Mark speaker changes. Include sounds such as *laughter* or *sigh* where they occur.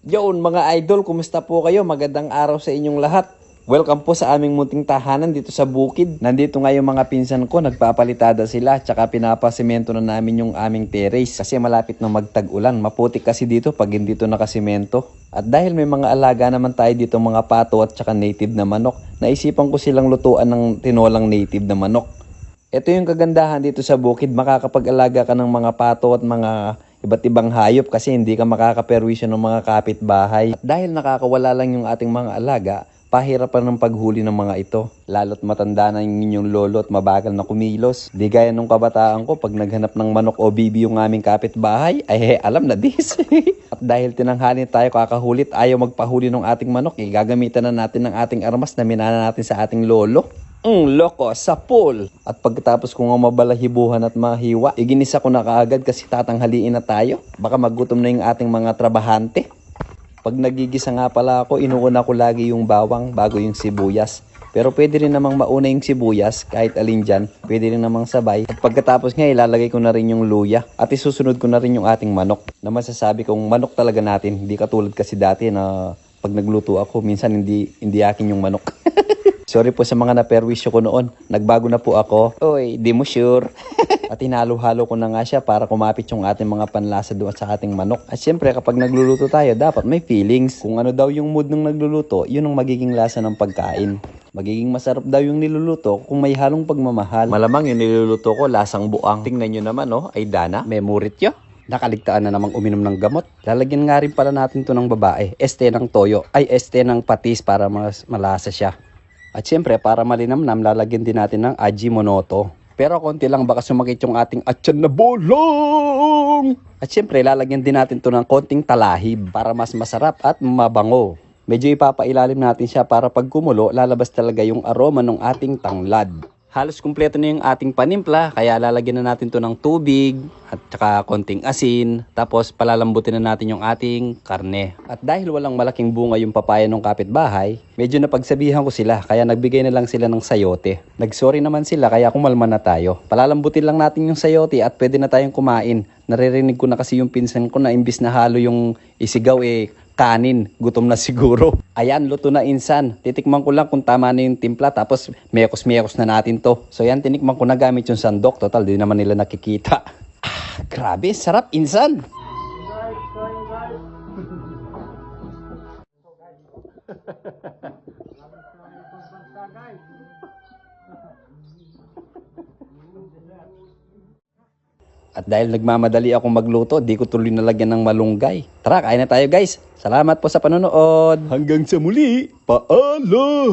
Speaker 1: Yon mga idol, kumusta po kayo? Magandang araw sa inyong lahat. Welcome po sa aming munting tahanan dito sa bukid. Nandito nga yung mga pinsan ko, nagpapalitada sila, tsaka pinapasimento na namin yung aming terrace. Kasi malapit na magtag-ulan, maputik kasi dito pag hindi to nakasimento. At dahil may mga alaga naman tayo dito mga pato at tsaka native na manok, naisipan ko silang lutuan ng tinolang native na manok. Ito yung kagandahan dito sa bukid, makakapag-alaga ka ng mga pato at mga iba't ibang hayop kasi hindi ka makakaperwisyo ng mga kapitbahay. At dahil nakakawala lang yung ating mga alaga, pahirapan ng paghuli ng mga ito. Lalo't matanda na yung inyong lolo at mabagal na kumilos. Di gaya nung kabataan ko, pag naghanap ng manok o bibi yung aming kapitbahay, ay *laughs* alam na dis. *laughs* at dahil tinanghali tayo kakahulit, ayaw magpahuli ng ating manok, eh, gagamitan na natin ng ating armas na minana natin sa ating lolo. Mm, loko, sa pool. At pagkatapos ko nga mabalahibuhan at mahiwa, iginisa ko na kaagad kasi tatanghaliin na tayo. Baka magutom na yung ating mga trabahante. Pag nagigisa nga pala ako, inuuna ko lagi yung bawang bago yung sibuyas. Pero pwede rin namang mauna yung sibuyas, kahit alin dyan, pwede rin namang sabay. At pagkatapos nga, ilalagay ko na rin yung luya. At isusunod ko na rin yung ating manok. Na masasabi kong manok talaga natin. Hindi katulad kasi dati na pag nagluto ako, minsan hindi, hindi akin yung manok. *laughs* Sorry po sa mga naperwisyo ko noon. Nagbago na po ako. Oy, di mo sure. *laughs* At hinalo-halo ko na nga siya para kumapit yung ating mga panlasa doon sa ating manok. At syempre kapag nagluluto tayo, dapat may feelings. Kung ano daw yung mood ng nagluluto, yun ang magiging lasa ng pagkain. Magiging masarap daw yung niluluto kung may halong pagmamahal. Malamang yung niluluto ko lasang buang. Tingnan nyo naman oh, ay dana. Memorit yo. Nakaligtaan na namang uminom ng gamot. Lalagyan nga rin pala natin to ng babae. Este ng toyo. Ay, este ng patis para mas malasa siya. At syempre, para malinamnam, lalagyan din natin ng Ajinomoto. Pero konti lang baka sumakit yung ating atyan na bolong. At syempre, lalagyan din natin to ng konting talahib para mas masarap at mabango. Medyo ipapailalim natin siya para pag kumulo, lalabas talaga yung aroma ng ating tanglad. Halos kumpleto na yung ating panimpla, kaya lalagyan na natin to ng tubig at saka konting asin. Tapos palalambutin na natin yung ating karne. At dahil walang malaking bunga yung papaya ng kapitbahay, medyo napagsabihan ko sila kaya nagbigay na lang sila ng sayote. Nagsorry naman sila kaya kumalma na tayo. Palalambutin lang natin yung sayote at pwede na tayong kumain. Naririnig ko na kasi yung pinsan ko na imbis na halo yung isigaw eh kanin. Gutom na siguro. Ayan, luto na insan. Titikman ko lang kung tama na yung timpla tapos mekos-mekos na natin to. So yan, tinikman ko na gamit yung sandok. Total, di naman nila nakikita. Ah, grabe, sarap insan. *laughs* At dahil nagmamadali akong magluto, di ko tuloy nalagyan ng malunggay. Tara, kain na tayo guys. Salamat po sa panonood. Hanggang sa muli. Paalam!